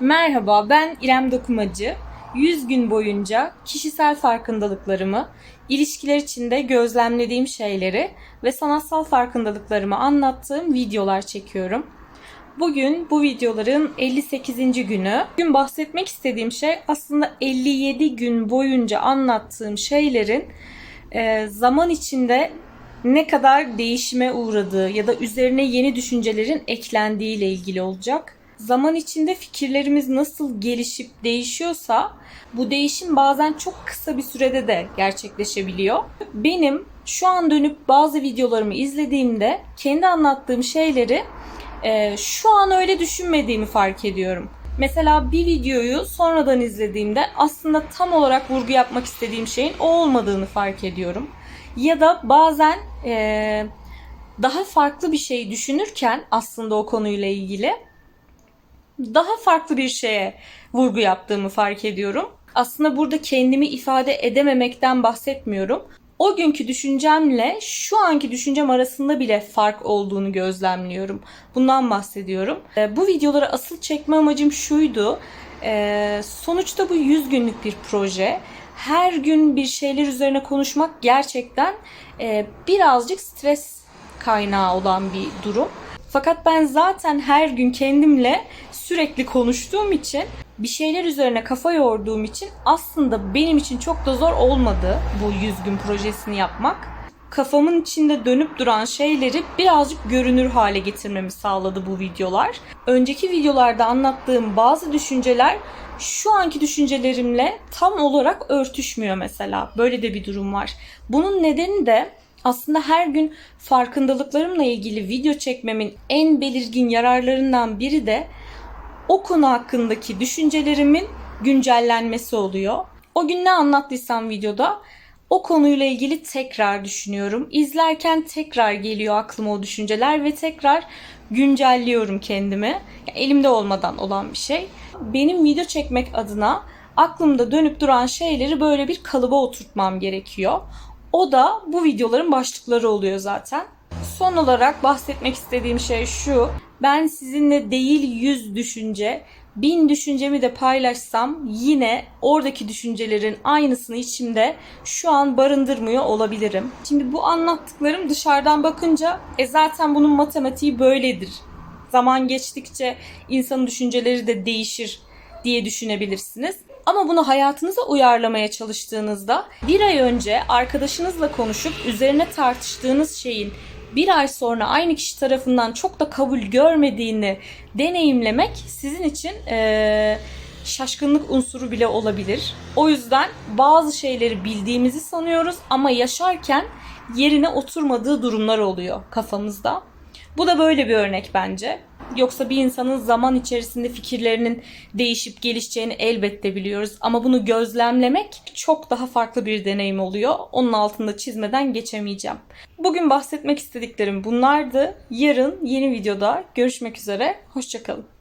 Merhaba, ben İrem Dokumacı. 100 gün boyunca kişisel farkındalıklarımı, ilişkiler içinde gözlemlediğim şeyleri ve sanatsal farkındalıklarımı anlattığım videolar çekiyorum. Bugün bu videoların 58. günü. Bugün bahsetmek istediğim şey aslında 57 gün boyunca anlattığım şeylerin e, zaman içinde ne kadar değişime uğradığı ya da üzerine yeni düşüncelerin eklendiği ile ilgili olacak. Zaman içinde fikirlerimiz nasıl gelişip değişiyorsa bu değişim bazen çok kısa bir sürede de gerçekleşebiliyor. Benim şu an dönüp bazı videolarımı izlediğimde kendi anlattığım şeyleri e, şu an öyle düşünmediğimi fark ediyorum. Mesela bir videoyu sonradan izlediğimde aslında tam olarak vurgu yapmak istediğim şeyin o olmadığını fark ediyorum. Ya da bazen e, daha farklı bir şey düşünürken aslında o konuyla ilgili daha farklı bir şeye vurgu yaptığımı fark ediyorum. Aslında burada kendimi ifade edememekten bahsetmiyorum. O günkü düşüncemle şu anki düşüncem arasında bile fark olduğunu gözlemliyorum. Bundan bahsediyorum. E, Bu videoları asıl çekme amacım şuydu. E, Sonuçta bu 100 günlük bir proje. Her gün bir şeyler üzerine konuşmak gerçekten e, birazcık stres kaynağı olan bir durum. Fakat ben zaten her gün kendimle sürekli konuştuğum için bir şeyler üzerine kafa yorduğum için aslında benim için çok da zor olmadı bu 100 gün projesini yapmak. Kafamın içinde dönüp duran şeyleri birazcık görünür hale getirmemi sağladı bu videolar. Önceki videolarda anlattığım bazı düşünceler şu anki düşüncelerimle tam olarak örtüşmüyor mesela. Böyle de bir durum var. Bunun nedeni de aslında her gün farkındalıklarımla ilgili video çekmemin en belirgin yararlarından biri de o konu hakkındaki düşüncelerimin güncellenmesi oluyor. O gün ne anlattıysam videoda o konuyla ilgili tekrar düşünüyorum. İzlerken tekrar geliyor aklıma o düşünceler ve tekrar güncelliyorum kendimi. Elimde olmadan olan bir şey. Benim video çekmek adına aklımda dönüp duran şeyleri böyle bir kalıba oturtmam gerekiyor. O da bu videoların başlıkları oluyor zaten. Son olarak bahsetmek istediğim şey şu. Ben sizinle değil yüz düşünce, bin düşüncemi de paylaşsam yine oradaki düşüncelerin aynısını içimde şu an barındırmıyor olabilirim. Şimdi bu anlattıklarım dışarıdan bakınca e zaten bunun matematiği böyledir. Zaman geçtikçe insanın düşünceleri de değişir diye düşünebilirsiniz. Ama bunu hayatınıza uyarlamaya çalıştığınızda bir ay önce arkadaşınızla konuşup üzerine tartıştığınız şeyin bir ay sonra aynı kişi tarafından çok da kabul görmediğini deneyimlemek sizin için eee, şaşkınlık unsuru bile olabilir. O yüzden bazı şeyleri bildiğimizi sanıyoruz ama yaşarken yerine oturmadığı durumlar oluyor kafamızda. Bu da böyle bir örnek bence. Yoksa bir insanın zaman içerisinde fikirlerinin değişip gelişeceğini elbette biliyoruz. Ama bunu gözlemlemek çok daha farklı bir deneyim oluyor. Onun altında çizmeden geçemeyeceğim. Bugün bahsetmek istediklerim bunlardı. Yarın yeni videoda görüşmek üzere. Hoşçakalın.